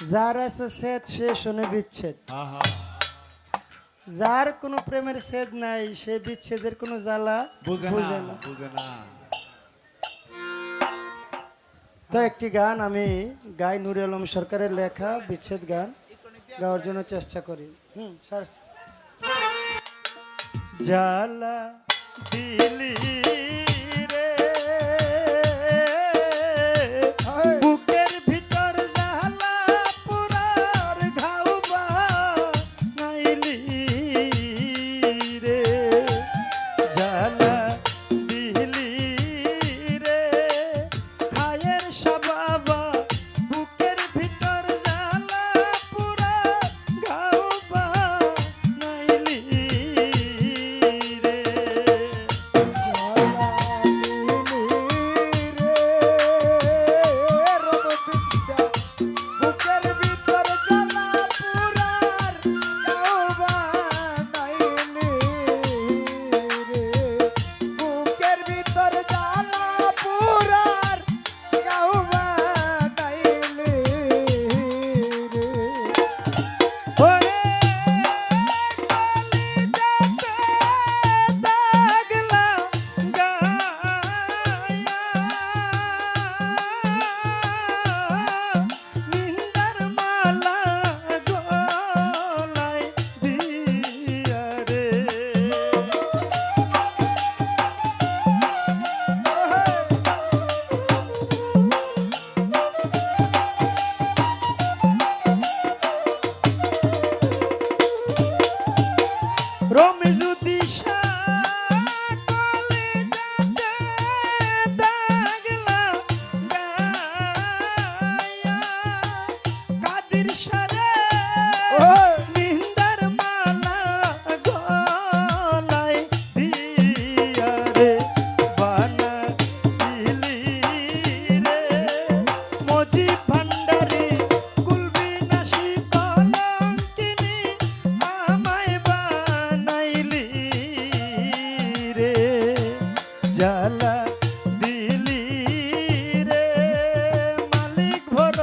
যার আছে সেদ সে শোনে বিচ্ছেদ। যার কোনো প্রেমের সেদ নাই সে বিচ্ছেদের কোনো জ্বালা বুঝে না তো একটি গান আমি গাই নুর আলম সরকারের লেখা বিচ্ছেদ গান গাওয়ার জন্য চেষ্টা করি। হুম জ্বালা দিলি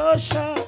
roxa